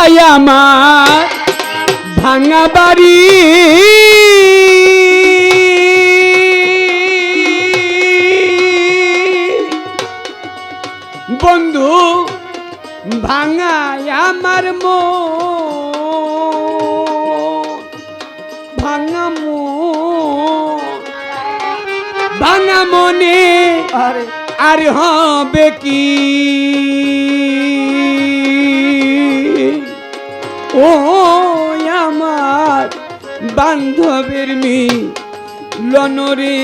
বুকটাই আমার ভাঙা বাড়ি। বন্ধু ভাঙায় আমার মো ভাঙা মো ভাঙা মনে আরে। আর হবে কি? ও আমার বান্ধবের মি লনরে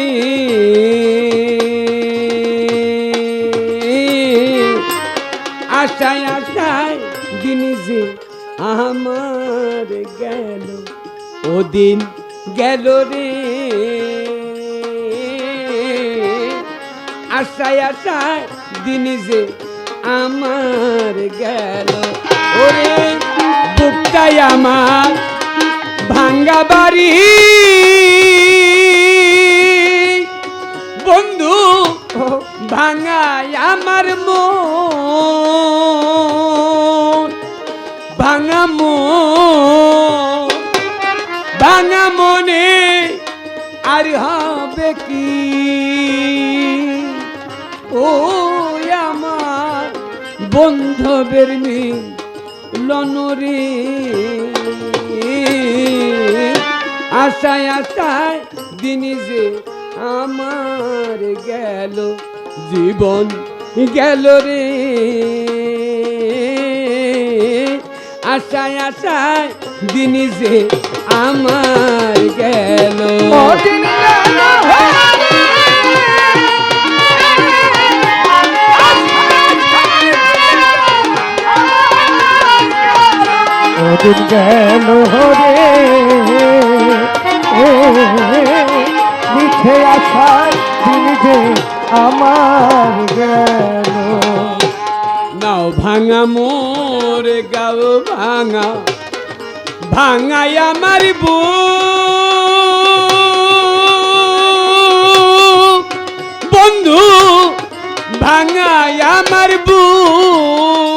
আশায় আশায় দিন যে আমার গেল ও দিন গেল রে। আশায় আশায় দিন যে আমার গেল, ওরে আমার, ভাঙ্গা বাড়ি। বন্ধু, ভাঙায় আমার মন। ভাঙা মন, ভাঙা মনে আর হবে কি? ও আমার বন্ধবের লনরে আশায় আশায় দিন যে আমার গেল, জীবন গেল রে। আশায় আশায় দিন যে আমার গেল। গেল কদিন গেল রে মিঠে আসার দিন যে আমার গেল। নাও ভাঙা মোর, গাও ভাঙা, ভাঙাই আমার বুক। বন্ধু, ভাঙাই আমার বুক।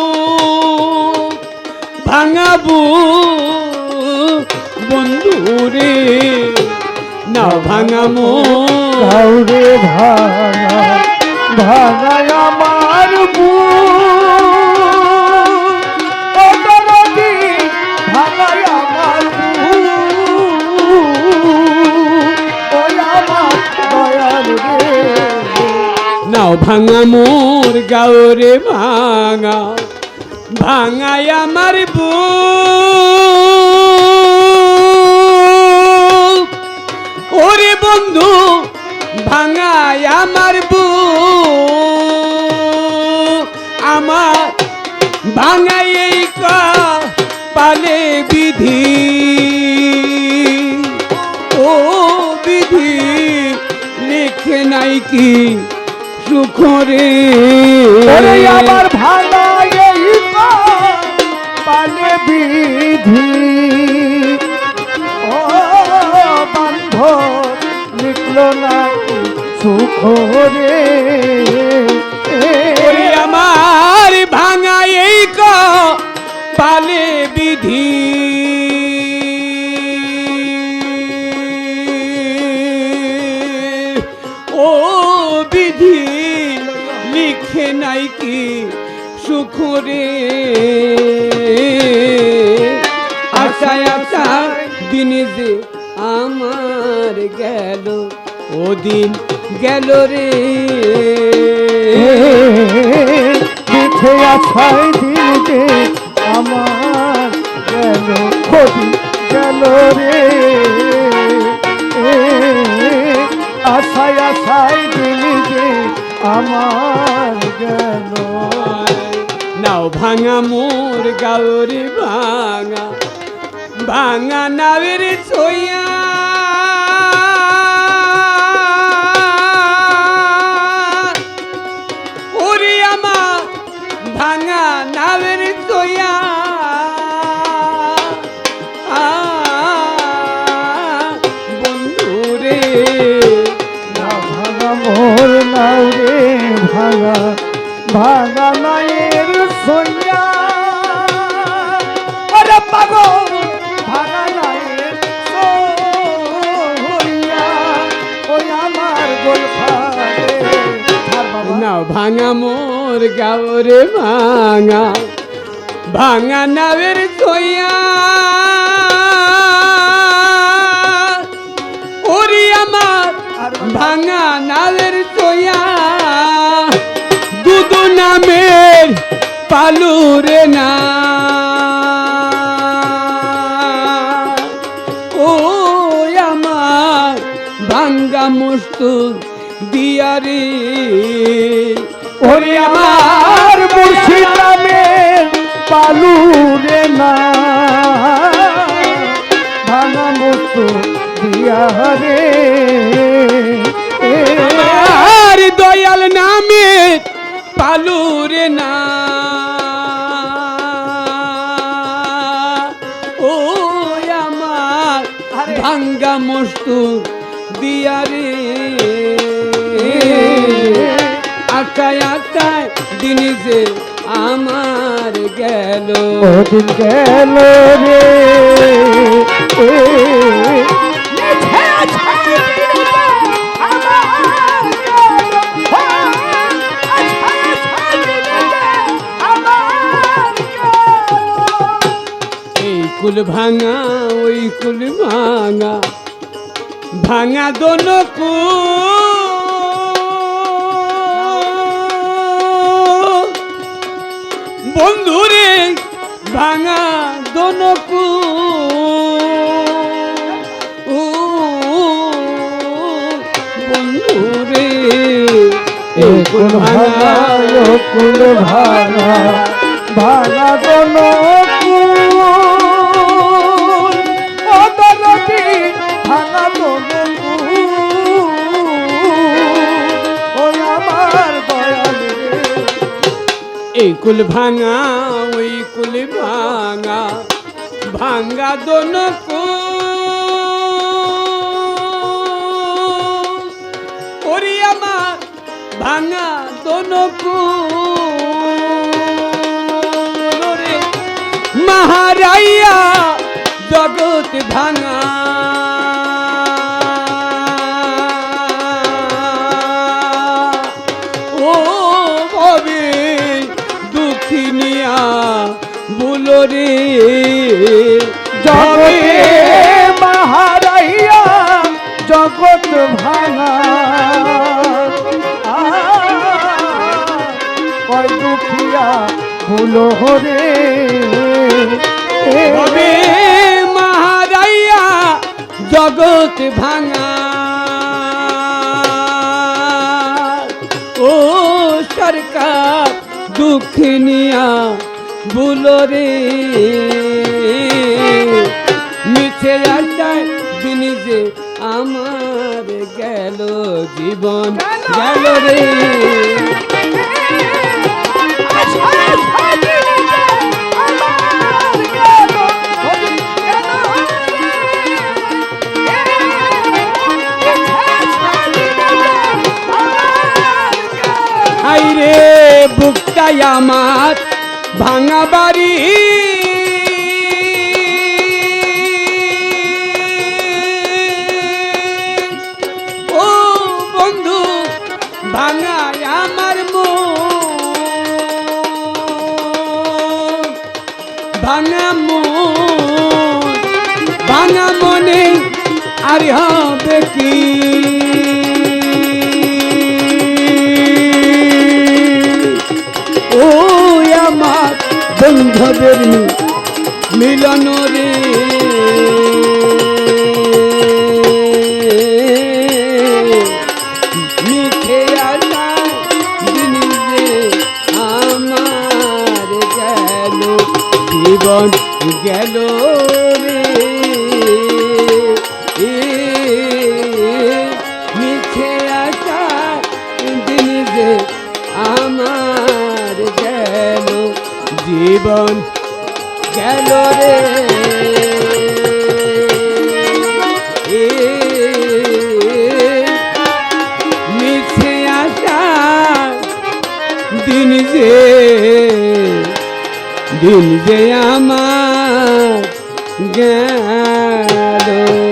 ভাঙা বন্ধু রে নাও ভাঙা মোর ভাঙা ভাঙা আমার রে। নাও ভাঙা মোর গাওরে ভাঙা। ভাঙাই আমার ওরে বন্ধু ভাঙাই আমার বুক আমার ভাঙাই এই পালে বিধি। ও বিধি, লিখে নাই কি সুখরে। আমার ভাঙা পালে বিধি। ও বান্ধ নিকল না সুখ রে ও দিন গেল রে? মিঠে আছাই দিল যে আমার গেল খবি গেল রে? আশাই আশাই দিল যে আমার গেল নাও ভাঙা মোর গাউরি ভাঙা ভাঙা নাবের ছইয়া ভাঙা নাবের ছইয়া বন্ধু রে না ভাঙা মোর রে ভাঙা ভাঙা নায়ের সইয়া আর ভাঙা মোর গাওরে ভাঙা ভাঙা নাবের সইয়া ওরে আমার ভাঙা নাবের সইয়া দুদু নামের পালুরে না। ও আমার ভাঙ্গা মস্তুর দিয়ারে। ওরে আমার মুর্শিদ পালু রে না। ভাঙা মতো দিয়া রে আমার দয়াল নামে পালুরে না। ও আমার আরে। ভাঙ্গা মস্তুর দিয়ারে আকায় দিন যে আমার গেল। ওদিন গেল রে। এই কুল ভাঙা ওই কুল ভাঙা। ভাঙা দোন বন্ধুরে ভাঙা দনকু। বন্ধুরে ভাঙা ভাঙা ভাঙা কুল ভাঙা ওই কুল ভাঙা ভাঙ্গা দোন ওরে আমার ভাঙা দোন মহারাইয়া জগৎ ভাঙা। দুঃখিনিয়া বুলো রে। জগতে মহারাইয়া জগৎ ভাঙা। কয় দুখিয়া ভুলো রে। ভবে মহারাইয়া জগৎ ভাঙা। ও সরকার দুঃখ বুলরে মিছে আড্ডায় দিন যে আমার গেল জীবন। গেল। রে। বুকটাই আমার ভাঙা বাড়ি। ও বন্ধু ভাঙা আমার মন। ভাঙা মন, ভাঙা মনে আর হবে কি? আমার বন্ধবের মিলন রে। জীবন গেল রে। মিছে আশা দিন যে দিন যে আমার গেল।